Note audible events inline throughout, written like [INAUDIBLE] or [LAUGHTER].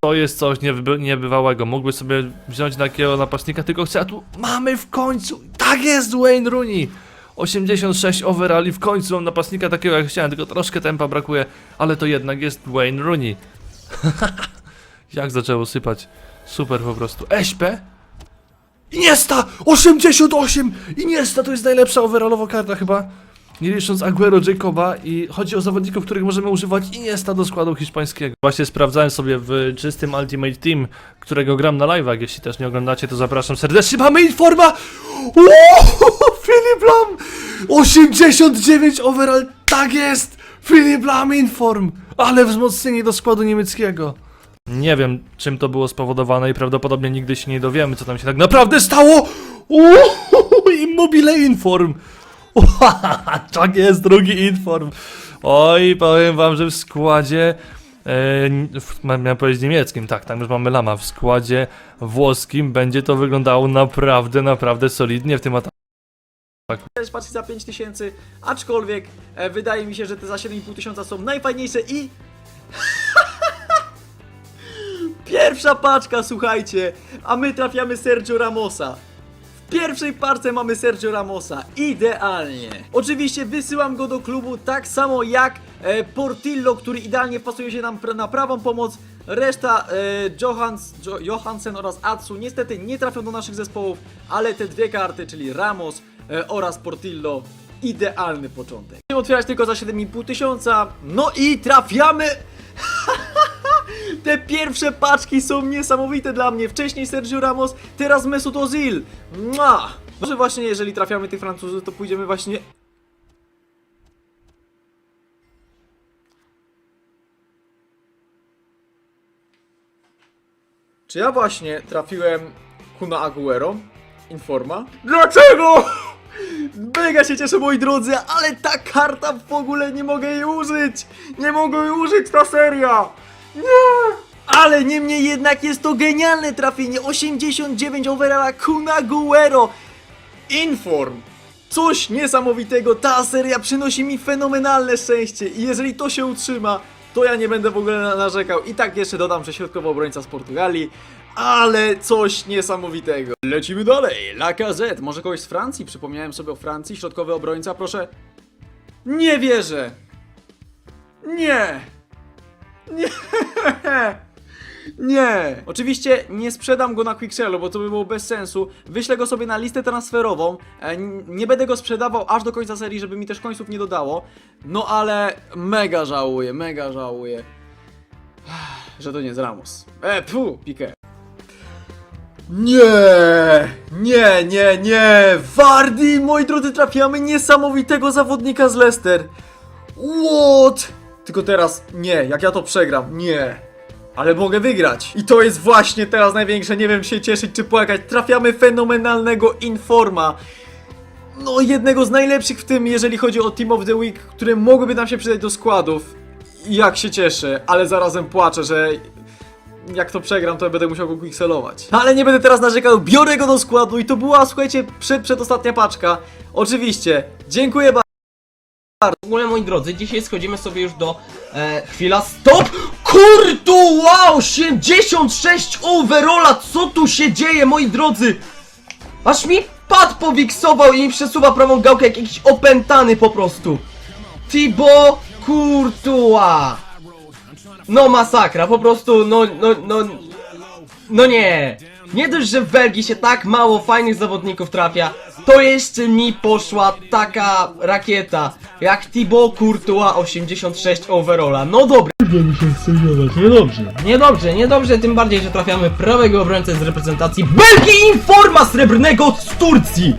To jest coś nieby, niebywałego. Mógłby sobie wziąć takiego napastnika, tylko chcę, a tu mamy w końcu. Tak jest Wayne Rooney. 86 overalli, w końcu mam napastnika takiego jak chciałem, tylko troszkę tempa brakuje, ale to jednak jest Wayne Rooney. [LAUGHS] jak zaczęło sypać. Super po prostu. Eśpę? Iniesta! 88! Iniesta to jest najlepsza overallowa karta chyba. Nie licząc Aguero, Jacoba i chodzi o zawodników, których możemy używać Iniesta do składu hiszpańskiego. Właśnie sprawdzałem sobie w czystym Ultimate Team, którego gram na live'ach. Jeśli też nie oglądacie, to zapraszam serdecznie. Mamy informa! [LAUGHS] Filip Lam! 89 overall! Tak jest! Filip Lam inform! Ale wzmocnienie do składu niemieckiego. Nie wiem, czym to było spowodowane i prawdopodobnie nigdy się nie dowiemy, co tam się tak naprawdę stało! Uuu, [LAUGHS] Immobile Inform! Tak jest, drugi Inform! Oj, powiem wam, że w składzie... E, miałem powiedzieć niemieckim, tak, tam już mamy Lama. W składzie włoskim będzie to wyglądało naprawdę, naprawdę solidnie w tym ataku. też patrzeć za 5000, aczkolwiek e, wydaje mi się, że te za 7,5 tysiąca są najfajniejsze i... [LAUGHS] Pierwsza paczka, słuchajcie, a my trafiamy Sergio Ramosa. Pierwszej parce mamy Sergio Ramosa, idealnie. Oczywiście wysyłam go do klubu tak samo jak e, Portillo, który idealnie wpasuje się nam na prawą pomoc. Reszta e, Johans, jo, Johansen oraz Atsu niestety nie trafią do naszych zespołów, ale te dwie karty, czyli Ramos e, oraz Portillo, idealny początek. Otwierać tylko za 7,5 tysiąca, no i trafiamy... Te pierwsze paczki są niesamowite dla mnie. Wcześniej Sergio Ramos, teraz Mesut Ozil. Mua! Może właśnie jeżeli trafiamy tych Francuzów, to pójdziemy właśnie... Czy ja właśnie trafiłem Kuna Aguero? Informa? Dlaczego? Mega się cieszę moi drodzy, ale ta karta w ogóle nie mogę jej użyć! Nie mogę jej użyć, ta seria! Ale niemniej jednak jest to genialne trafienie 89 overalla Kun Aguero Inform Coś niesamowitego, ta seria przynosi mi fenomenalne szczęście i jeżeli to się utrzyma, to ja nie będę w ogóle na- narzekał. I tak jeszcze dodam, że środkowy obrońca z Portugalii, ale coś niesamowitego. Lecimy dalej, Lacazette, może kogoś z Francji? Przypomniałem sobie o Francji, środkowy obrońca, proszę. Nie wierzę! Nie! Nie! Nie! Oczywiście nie sprzedam go na Quicksellu, bo to by było bez sensu. Wyślę go sobie na listę transferową. E, nie będę go sprzedawał aż do końca serii, żeby mi też końców nie dodało. No ale mega żałuję, mega żałuję. Że to nie jest Ramos. E, pu, Piqué. Nie, nie, nie, nie. Wardy, moi drodzy, trafiamy niesamowitego zawodnika z Leicester. What? Tylko teraz nie, jak ja to przegram, nie. Ale mogę wygrać. I to jest właśnie teraz największe, nie wiem czy się cieszyć czy płakać. Trafiamy fenomenalnego Informa. No, jednego z najlepszych w tym, jeżeli chodzi o Team of the Week, które mogłyby nam się przydać do składów. Jak się cieszę, ale zarazem płaczę, że jak to przegram, to będę musiał go quickselować. Ale nie będę teraz narzekał, biorę go do składu i to była, słuchajcie, przed, przedostatnia paczka. Oczywiście, dziękuję bardzo. W ogóle moi drodzy, dzisiaj schodzimy sobie już do e, chwila stop! Kurtu wow! 86 overalla! Co tu się dzieje moi drodzy? Aż mi pad powiksował i mi przesuwa prawą gałkę jak jakiś opętany po prostu. Thibaut Courtois. No masakra, po prostu no, no, no, no nie. Nie dość, że w Belgii się tak mało fajnych zawodników trafia, to jeszcze mi poszła taka rakieta, jak Thibaut Courtois 86 overalla. No dobra. Niedobrze, niedobrze, niedobrze, tym bardziej, że trafiamy prawego obrońcę z reprezentacji Belgii Informa Srebrnego z Turcji.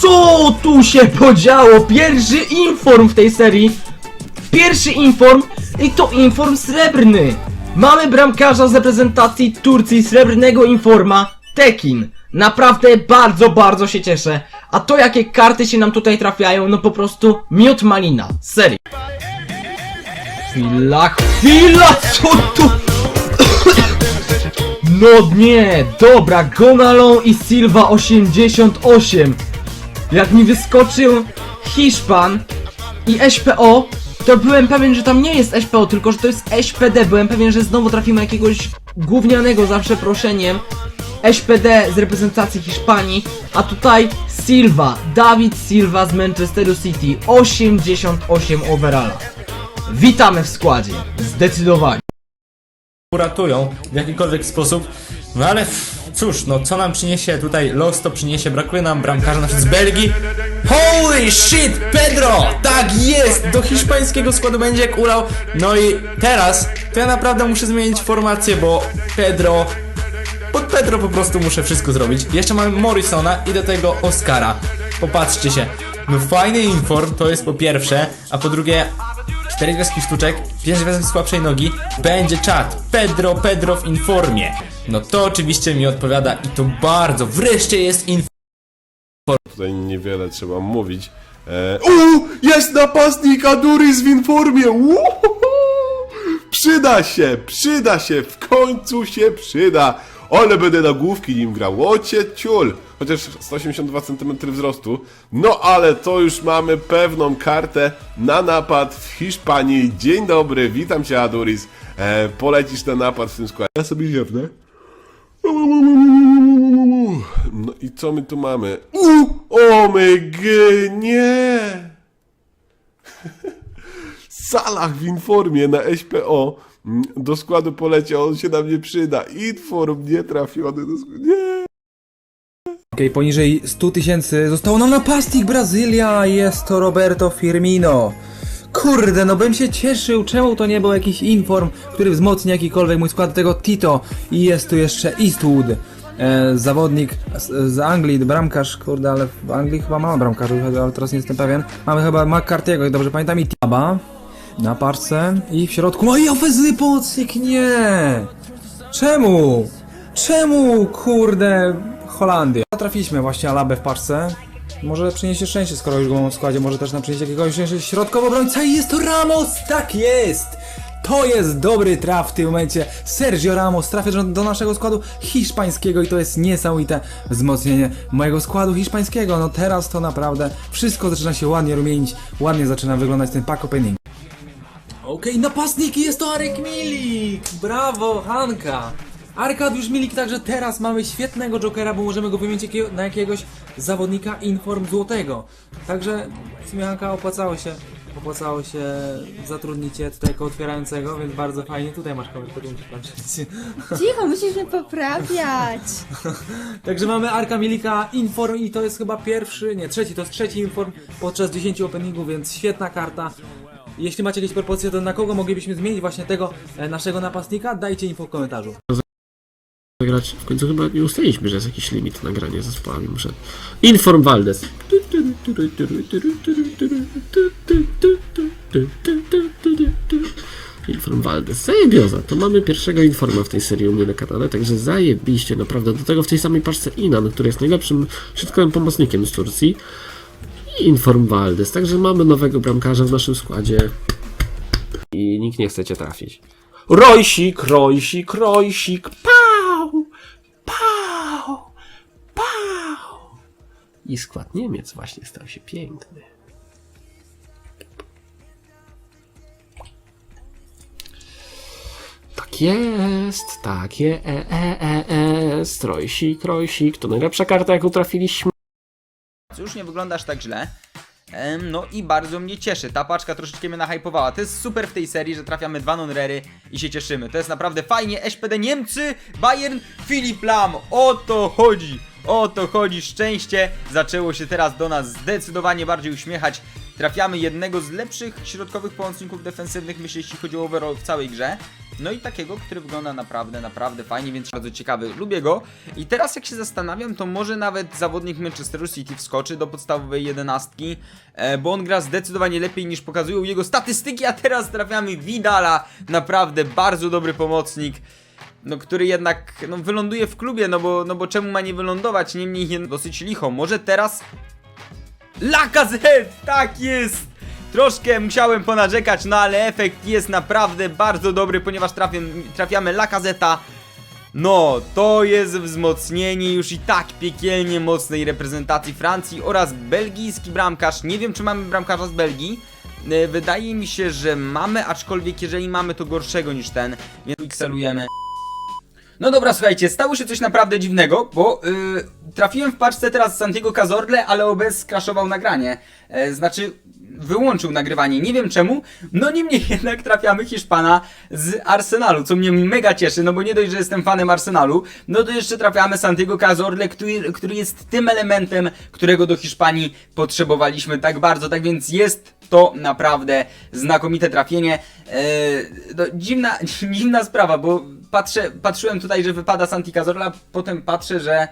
Co tu się podziało? Pierwszy inform w tej serii. Pierwszy inform i to inform srebrny. Mamy bramkarza z reprezentacji Turcji, srebrnego informa, Tekin. Naprawdę bardzo, bardzo się cieszę. A to jakie karty się nam tutaj trafiają, no po prostu miód malina. Serio. Chwila, chwila, co tu? [COUGHS] No nie, dobra, Gonalon i Silva 88. Jak mi wyskoczył Hiszpan i SPO, to byłem pewien, że tam nie jest SPO, tylko że to jest SPD. Byłem pewien, że znowu trafimy jakiegoś gównianego za przeproszeniem SPD z reprezentacji Hiszpanii, a tutaj Silva, Dawid Silva z Manchesteru City, 88 overalla. Witamy w składzie, zdecydowanie. Uratują w jakikolwiek sposób. No ale cóż, no co nam przyniesie tutaj los, to przyniesie, brakuje nam bramkarza z Belgii. Holy shit, Pedro! Tak jest! Do hiszpańskiego składu będzie jak ulał. No i teraz to ja naprawdę muszę zmienić formację, bo Pedro... Pod Pedro po prostu muszę wszystko zrobić. Jeszcze mamy Morrisona i do tego Oscara. Popatrzcie się. No fajny inform to jest po pierwsze, a po drugie Cztery gwiazdki sztuczek, pięć gwiazdek słabszej nogi, będzie czat. Pedro, Pedro w informie. No to oczywiście mi odpowiada i to bardzo. Wreszcie jest inform. Tutaj niewiele trzeba mówić. E... U, jest napastnik Aduris w informie! Uhuhu! Przyda się, przyda się, w końcu się przyda. Ale będę na główki nim grał, ocie ciul. Chociaż 182 cm wzrostu. No ale to już mamy pewną kartę na napad w Hiszpanii. Dzień dobry, witam cię Aduris. E, polecisz na napad w tym składzie. Ja sobie ziewnę. No i co my tu mamy? U, o my nie! [LAUGHS] Salah w informie na SPO do składu poleciał, on się nam nie przyda. Inform nie trafiony do składu. Nie! Okej, poniżej 100 tysięcy zostało nam napastnik Brazylia, jest to Roberto Firmino. Kurde, no bym się cieszył, czemu to nie był jakiś inform, który wzmocni jakikolwiek mój skład tego Tito. I jest tu jeszcze Eastwood, e, zawodnik z, z Anglii, bramkarz, kurde, ale w Anglii chyba mamy bramkarzów, ale teraz nie jestem pewien. Mamy chyba McCarthy'ego, jak dobrze pamiętam, i Tiaba na parce i w środku, i ofensywy pomocnik, nie! Czemu? Czemu, kurde, Holandia? Trafiliśmy właśnie Alabę w parce. Może przyniesie szczęście, skoro już go mam w składzie, może też nam przyniesie jakiegoś szczęścia środkowo obrońca i jest to Ramos! Tak jest! To jest dobry traf w tym momencie. Sergio Ramos trafia do naszego składu hiszpańskiego i to jest niesamowite wzmocnienie mojego składu hiszpańskiego. No teraz to naprawdę wszystko zaczyna się ładnie rumienić, ładnie zaczyna wyglądać ten pack opening. Okej, napastnik jest to Arek Milik! Brawo, Hanka! Arkadiusz Milik, także teraz mamy świetnego Jokera, bo możemy go wymienić na jakiegoś zawodnika Inform Złotego. Także Hanka opłacało się, opłacało się zatrudnić cię tutaj jako otwierającego, więc bardzo fajnie. Tutaj masz komentarz. Cicho, musisz mnie poprawiać. [LAUGHS] Także mamy Arka Milika Inform i to jest chyba pierwszy, nie, trzeci, to jest trzeci Inform podczas 10 openingów, więc świetna karta. Jeśli macie jakieś propozycje, to na kogo moglibyśmy zmienić właśnie tego e, naszego napastnika, dajcie info w komentarzu. zagrać. W końcu chyba nie ustaliliśmy, że jest jakiś limit nagrania zespołami. Muszę. Inform Valdes. Inform Valdes. Zajebioza. To mamy pierwszego informa w tej serii u mnie na kanale, także zajebiście naprawdę. Do tego w tej samej paczce Inan, który jest najlepszym środkowym pomocnikiem z Turcji. I Inform Valdes. Także mamy nowego bramkarza w naszym składzie. I nikt nie chce cię trafić. Rojsik, rojsik, rojsik, pał, pał, pał. I skład Niemiec właśnie stał się piękny. Tak jest, tak jest, e, e, e, rojsik, rojsik, to najlepsza karta jaką trafiliśmy. Już nie wyglądasz tak źle. No i bardzo mnie cieszy. Ta paczka troszeczkę mnie nahypowała. To jest super w tej serii, że trafiamy dwa non-rery i się cieszymy. To jest naprawdę fajnie. SPD Niemcy, Bayern, Filip Lam. O to chodzi. O to chodzi. Szczęście zaczęło się teraz do nas zdecydowanie bardziej uśmiechać. Trafiamy jednego z lepszych środkowych pomocników defensywnych, myślę, jeśli chodzi o overall w całej grze. No i takiego, który wygląda naprawdę, naprawdę fajnie, więc bardzo ciekawy. Lubię go. I teraz jak się zastanawiam, to może nawet zawodnik Manchesteru City wskoczy do podstawowej jedenastki, e, bo on gra zdecydowanie lepiej niż pokazują jego statystyki, a teraz trafiamy Vidala. Naprawdę bardzo dobry pomocnik no, który jednak no, wyląduje w klubie, no bo, no bo czemu ma nie wylądować? Niemniej nie, dosyć licho. Może teraz. Lacazette! Tak jest! Troszkę musiałem ponarzekać, no ale efekt jest naprawdę bardzo dobry, ponieważ trafię, trafiamy Lacazeta. No, to jest wzmocnienie już i tak piekielnie mocnej reprezentacji Francji oraz belgijski bramkarz. Nie wiem, czy mamy bramkarza z Belgii. E, Wydaje mi się, że mamy, aczkolwiek jeżeli mamy to gorszego niż ten, więc pikselujemy. No dobra, słuchajcie, stało się coś naprawdę dziwnego, bo yy, trafiłem w paczce teraz Santiago Cazorle, ale OBS skraszował nagranie. E, znaczy, wyłączył nagrywanie, nie wiem czemu. No niemniej [LAUGHS] jednak trafiamy Hiszpana z Arsenalu, co mnie mega cieszy, no bo nie dość, że jestem fanem Arsenalu, no to jeszcze trafiamy Santiago Cazorle, który, który jest tym elementem, którego do Hiszpanii potrzebowaliśmy tak bardzo, tak więc jest to naprawdę znakomite trafienie. Eee, no, dziwna, [LAUGHS] dziwna sprawa, bo patrzę, patrzyłem tutaj, że wypada Santi Cazorla, potem patrzę, że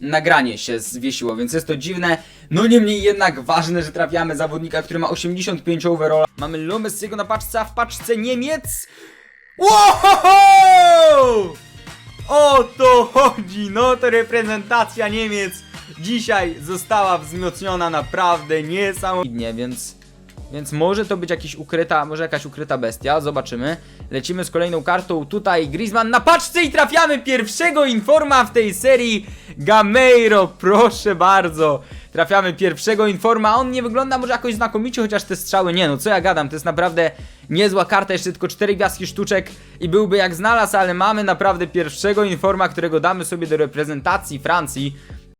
nagranie się zwiesiło, więc jest to dziwne. No niemniej jednak ważne, że trafiamy zawodnika, który ma 85 overalla. Mamy Lo Messiego na paczce, a w paczce Niemiec. Wow! O to chodzi! No to reprezentacja Niemiec dzisiaj została wzmocniona naprawdę niesamowicie, więc... Więc może to być jakiś ukryta, może jakaś ukryta bestia, zobaczymy. Lecimy z kolejną kartą, tutaj Griezmann na paczce i trafiamy pierwszego informa w tej serii. Gameiro, proszę bardzo. Trafiamy pierwszego informa, on nie wygląda może jakoś znakomicie, chociaż te strzały, nie no, co ja gadam, to jest naprawdę niezła karta, jeszcze tylko 4 gwiazdki sztuczek i byłby jak znalazł, ale mamy naprawdę pierwszego informa, którego damy sobie do reprezentacji Francji.